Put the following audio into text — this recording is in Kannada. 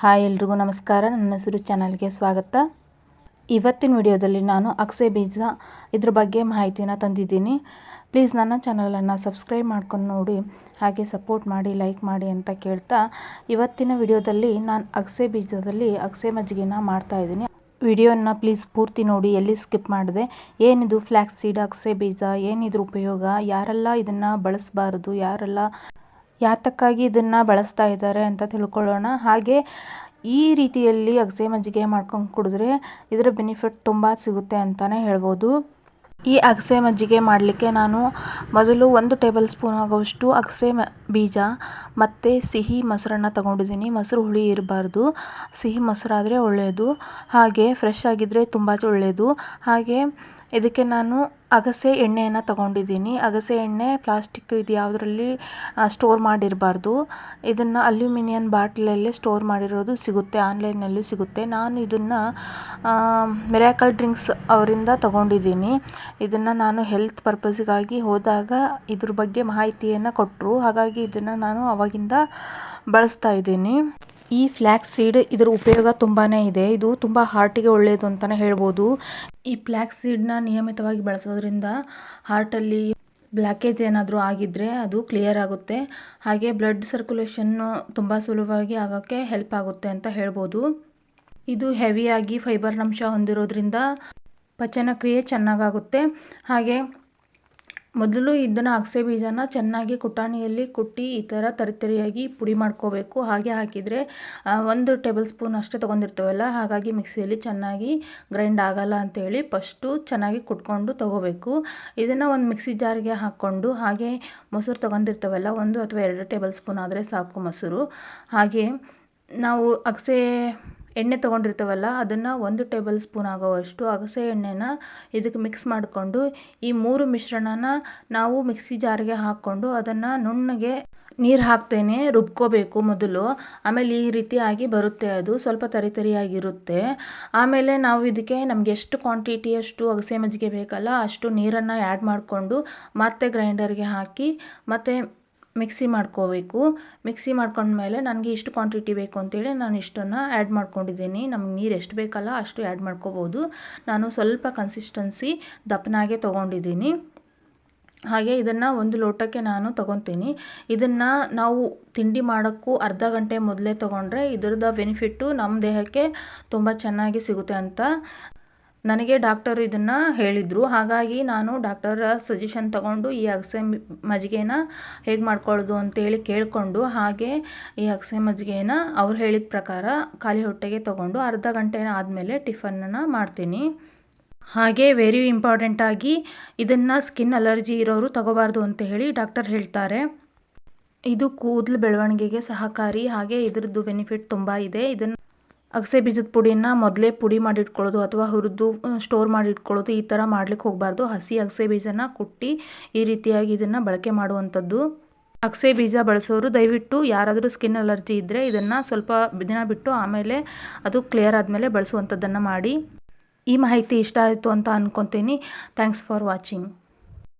ಹಾಯ್ ಎಲ್ರಿಗೂ ನಮಸ್ಕಾರ. ನನ್ನ ಹೆಸರು ಚಾನಲ್ಗೆ ಸ್ವಾಗತ. ಇವತ್ತಿನ ವಿಡಿಯೋದಲ್ಲಿ ನಾನು ಅಕ್ಸೆ ಬೀಜ ಇದ್ರ ಬಗ್ಗೆ ಮಾಹಿತಿನ ತಂದಿದ್ದೀನಿ. ಪ್ಲೀಸ್ ನನ್ನ ಚಾನಲನ್ನು ಸಬ್ಸ್ಕ್ರೈಬ್ ಮಾಡ್ಕೊಂಡು ನೋಡಿ, ಹಾಗೆ ಸಪೋರ್ಟ್ ಮಾಡಿ, ಲೈಕ್ ಮಾಡಿ ಅಂತ ಕೇಳ್ತಾ ಇವತ್ತಿನ ವಿಡಿಯೋದಲ್ಲಿ ನಾನು ಅಗಸೆ ಬೀಜದಲ್ಲಿ ಅಗಸೆ ಮಜ್ಜಿಗೆನ ಮಾಡ್ತಾಯಿದ್ದೀನಿ ವಿಡಿಯೋನ ಪ್ಲೀಸ್ ಪೂರ್ತಿ ನೋಡಿ, ಎಲ್ಲಿ ಸ್ಕಿಪ್ ಮಾಡಿದೆ. ಏನಿದು ಫ್ಲ್ಯಾಕ್ಸ್ ಸೀಡ್ ಅಗಸೆ ಬೀಜ? ಏನಿದ್ರ ಉಪಯೋಗ? ಯಾರೆಲ್ಲ ಇದನ್ನು ಬಳಸಬಾರ್ದು? ಯಾರೆಲ್ಲ ಯಾತಕ್ಕಾಗಿ ಇದನ್ನು ಬಳಸ್ತಾ ಇದ್ದಾರೆ ಅಂತ ತಿಳ್ಕೊಳ್ಳೋಣ. ಹಾಗೆ ಈ ರೀತಿಯಲ್ಲಿ ಅಗಸೆ ಮಜ್ಜಿಗೆ ಮಾಡ್ಕೊಂಡು ಕುಡಿದ್ರೆ ಇದರ ಬೆನಿಫಿಟ್ ತುಂಬ ಸಿಗುತ್ತೆ ಅಂತಲೇ ಹೇಳ್ಬೋದು. ಈ ಅಗಸೆ ಮಜ್ಜಿಗೆ ಮಾಡಲಿಕ್ಕೆ ನಾನು ಮೊದಲು ಒಂದು ಟೇಬಲ್ ಸ್ಪೂನ್ ಆಗುವಷ್ಟು ಅಗಸೆ ಮ, ಬೀಜ, ಮತ್ತು ಸಿಹಿ ಮೊಸರನ್ನ ತಗೊಂಡಿದ್ದೀನಿ. ಮೊಸರು ಹುಳಿ ಇರಬಾರ್ದು. ಸಿಹಿ ಮೊಸರಾದರೆ ಒಳ್ಳೆಯದು ಹಾಗೆ ಫ್ರೆಶ್ ಆಗಿದ್ದರೆ ತುಂಬ ಒಳ್ಳೆಯದು ಹಾಗೆ ಇದಕ್ಕೆ ನಾನು ಅಗಸೆ ಎಣ್ಣೆಯನ್ನು ತಗೊಂಡಿದ್ದೀನಿ. ಅಗಸೆ ಎಣ್ಣೆ ಪ್ಲಾಸ್ಟಿಕ್ ಇದು ಯಾವುದರಲ್ಲಿ ಸ್ಟೋರ್ ಮಾಡಿರಬಾರ್ದು. ಇದನ್ನು ಅಲ್ಯೂಮಿನಿಯಂ ಬಾಟ್ಲಲ್ಲೇ ಸ್ಟೋರ್ ಮಾಡಿರೋದು ಸಿಗುತ್ತೆ, ಆನ್ಲೈನಲ್ಲಿ ಸಿಗುತ್ತೆ. ನಾನು ಇದನ್ನು ಮಿರಾಕಲ್ ಡ್ರಿಂಕ್ಸ್ ಅವರಿಂದ ತಗೊಂಡಿದ್ದೀನಿ. ಇದನ್ನು ನಾನು ಹೆಲ್ತ್ ಪರ್ಪಸ್ಗಾಗಿ ಹೋದಾಗ ಇದ್ರ ಬಗ್ಗೆ ಮಾಹಿತಿಯನ್ನು ಕೊಟ್ಟರು ಹಾಗಾಗಿ ಇದನ್ನು ನಾನು ಅವಾಗಿಂದ ಬಳಸ್ತಾ ಇದ್ದೀನಿ. ಈ ಫ್ಲ್ಯಾಕ್ಸ್ ಸೀಡ್ ಇದರ ಉಪಯೋಗ ತುಂಬಾ ಇದೆ. ಇದು ತುಂಬ ಹಾರ್ಟಿಗೆ ಒಳ್ಳೆಯದು ಅಂತಲೇ ಹೇಳ್ಬೋದು. ಈ ಫ್ಲ್ಯಾಕ್ಸ್ ಸೀಡ್ನ ನಿಯಮಿತವಾಗಿ ಬಳಸೋದ್ರಿಂದ ಹಾರ್ಟಲ್ಲಿ ಬ್ಲ್ಯಾಕೇಜ್ ಏನಾದರೂ ಆಗಿದ್ದರೆ ಅದು ಕ್ಲಿಯರ್ ಆಗುತ್ತೆ. ಹಾಗೆ ಬ್ಲಡ್ ಸರ್ಕ್ಯುಲೇಷನ್ನು ತುಂಬ ಸುಲಭವಾಗಿ ಆಗೋಕ್ಕೆ ಹೆಲ್ಪ್ ಆಗುತ್ತೆ ಅಂತ ಹೇಳ್ಬೋದು. ಇದು ಹೆವಿಯಾಗಿ ಫೈಬರ್ನಂಶ ಹೊಂದಿರೋದ್ರಿಂದ ಪಚನಕ್ರಿಯೆ ಚೆನ್ನಾಗಾಗುತ್ತೆ. ಹಾಗೆ ಮೊದಲು ಇದನ್ನು ಅಗಸೆ ಬೀಜನ ಚೆನ್ನಾಗಿ ಕುಟಾಣಿಯಲ್ಲಿ ಕುಟ್ಟಿ ಈ ಥರ ತರಿತರಿಯಾಗಿ ಪುಡಿ ಮಾಡ್ಕೋಬೇಕು. ಹಾಗೆ ಹಾಕಿದರೆ ಒಂದು ಟೇಬಲ್ ಸ್ಪೂನ್ ಅಷ್ಟೇ ತೊಗೊಂಡಿರ್ತೇವಲ್ಲ, ಹಾಗಾಗಿ ಮಿಕ್ಸಿಯಲ್ಲಿ ಚೆನ್ನಾಗಿ ಗ್ರೈಂಡ್ ಆಗಲ್ಲ ಅಂಥೇಳಿ ಫಸ್ಟು ಚೆನ್ನಾಗಿ ಕುಟ್ಕೊಂಡು ತೊಗೋಬೇಕು. ಇದನ್ನು ಒಂದು ಮಿಕ್ಸಿ ಜಾರಿಗೆ ಹಾಕ್ಕೊಂಡು, ಹಾಗೆ ಮೊಸರು ತೊಗೊಂಡಿರ್ತೇವಲ್ಲ, ಒಂದು ಅಥವಾ ಎರಡು ಟೇಬಲ್ ಸ್ಪೂನ್ ಆದರೆ ಸಾಕು ಮೊಸರು. ಹಾಗೆ ನಾವು ಅಗಸೆ ಎಣ್ಣೆ ತೊಗೊಂಡಿರ್ತೇವಲ್ಲ, ಅದನ್ನು ಒಂದು ಟೇಬಲ್ ಸ್ಪೂನ್ ಆಗೋವಷ್ಟು ಅಗಸೆ ಎಣ್ಣೆನ ಇದಕ್ಕೆ ಮಿಕ್ಸ್ ಮಾಡಿಕೊಂಡು, ಈ ಮೂರು ಮಿಶ್ರಣನ ನಾವು ಮಿಕ್ಸಿ ಜಾರಿಗೆ ಹಾಕ್ಕೊಂಡು ಅದನ್ನು ನುಣ್ಣಗೆ ನೀರು ಹಾಕ್ತೇನೆ, ರುಬ್ಕೋಬೇಕು ಮೊದಲು. ಆಮೇಲೆ ಈ ರೀತಿಯಾಗಿ ಬರುತ್ತೆ ಅದು, ಸ್ವಲ್ಪ ತರಿ ತರಿಯಾಗಿರುತ್ತೆ. ಆಮೇಲೆ ನಾವು ಇದಕ್ಕೆ ನಮಗೆ ಎಷ್ಟು ಕ್ವಾಂಟಿಟಿಯಷ್ಟು ಅಗಸೆ ಮಜ್ಜಿಗೆ ಬೇಕಲ್ಲ ಅಷ್ಟು ನೀರನ್ನು ಆ್ಯಡ್ ಮಾಡಿಕೊಂಡು ಮತ್ತೆ ಗ್ರೈಂಡರ್ಗೆ ಹಾಕಿ, ಮತ್ತು ಮಿಕ್ಸಿ ಮಾಡ್ಕೋಬೇಕು. ಮಿಕ್ಸಿ ಮಾಡ್ಕೊಂಡ್ಮೇಲೆ ನನಗೆ ಇಷ್ಟು ಕ್ವಾಂಟಿಟಿ ಬೇಕು ಅಂತೇಳಿ ನಾನು ಇಷ್ಟನ್ನು ಆ್ಯಡ್ ಮಾಡ್ಕೊಂಡಿದ್ದೀನಿ. ನಮ್ಗೆ ನೀರು ಎಷ್ಟು ಬೇಕಲ್ಲ ಅಷ್ಟು ಆ್ಯಡ್ ಮಾಡ್ಕೋಬೋದು. ನಾನು ಸ್ವಲ್ಪ ಕನ್ಸಿಸ್ಟೆನ್ಸಿ ದಪ್ಪನಾಗೆ ತೊಗೊಂಡಿದ್ದೀನಿ. ಹಾಗೆ ಇದನ್ನು ಒಂದು ಲೋಟಕ್ಕೆ ನಾನು ತೊಗೊತೀನಿ. ಇದನ್ನು ನಾವು ತಿಂಡಿ ಮಾಡೋಕ್ಕೂ ಅರ್ಧ ಗಂಟೆ ಮೊದಲೇ ತೊಗೊಂಡ್ರೆ ಇದರದ ಬೆನಿಫಿಟ್ಟು ನಮ್ಮ ದೇಹಕ್ಕೆ ತುಂಬ ಚೆನ್ನಾಗಿ ಸಿಗುತ್ತೆ ಅಂತ ನನಗೆ ಡಾಕ್ಟರ್ ಇದನ್ನು ಹೇಳಿದರು. ಹಾಗಾಗಿ ನಾನು ಡಾಕ್ಟರ ಸಜೆಷನ್ ತಗೊಂಡು ಈ ಅಗಸೆ ಮಜ್ಜಿಗೆನ ಹೇಗೆ ಮಾಡ್ಕೊಳ್ಳೋದು ಅಂತೇಳಿ ಕೇಳಿಕೊಂಡು, ಹಾಗೆ ಈ ಅಗಸೆ ಮಜ್ಜಿಗೆನ ಅವ್ರು ಹೇಳಿದ ಪ್ರಕಾರ ಖಾಲಿ ಹೊಟ್ಟೆಗೆ ತಗೊಂಡು ಅರ್ಧ ಗಂಟೆ ಆದಮೇಲೆ ಟಿಫನ್ನನ್ನು ಮಾಡ್ತೀನಿ. ಹಾಗೆ ವೆರಿ ಇಂಪಾರ್ಟೆಂಟಾಗಿ ಇದನ್ನು ಸ್ಕಿನ್ ಅಲರ್ಜಿ ಇರೋರು ತಗೋಬಾರ್ದು ಅಂತ ಹೇಳಿ ಡಾಕ್ಟರ್ ಹೇಳ್ತಾರೆ. ಇದು ಕೂದಲು ಬೆಳವಣಿಗೆಗೆ ಸಹಕಾರಿ. ಹಾಗೆ ಇದ್ರದ್ದು ಬೆನಿಫಿಟ್ ತುಂಬ ಇದೆ. ಇದನ್ನು ಅಗಸೆ ಬೀಜದ ಪುಡಿನ ಮೊದಲೇ ಪುಡಿ ಮಾಡಿಟ್ಕೊಳ್ಳೋದು ಅಥವಾ ಹುರಿದು ಸ್ಟೋರ್ ಮಾಡಿ ಇಟ್ಕೊಳ್ಳೋದು ಈ ಥರ ಮಾಡ್ಲಿಕ್ಕೆ ಹೋಗಬಾರ್ದು. ಹಸಿ ಅಗಸೆ ಬೀಜನ ಕುಟ್ಟಿ ಈ ರೀತಿಯಾಗಿ ಇದನ್ನು ಬಳಕೆ ಮಾಡುವಂಥದ್ದು. ಅಗಸೆ ಬೀಜ ಬಳಸೋರು ದಯವಿಟ್ಟು ಯಾರಾದರೂ ಸ್ಕಿನ್ ಅಲರ್ಜಿ ಇದ್ದರೆ ಇದನ್ನು ಸ್ವಲ್ಪ ದಿನ ಬಿಟ್ಟು ಆಮೇಲೆ ಅದು ಕ್ಲಿಯರ್ ಆದಮೇಲೆ ಬಳಸುವಂಥದ್ದನ್ನು ಮಾಡಿ. ಈ ಮಾಹಿತಿ ಇಷ್ಟ ಆಯಿತು ಅಂತ ಅಂದ್ಕೊತೀನಿ ಥ್ಯಾಂಕ್ಸ್ ಫಾರ್ ವಾಚಿಂಗ್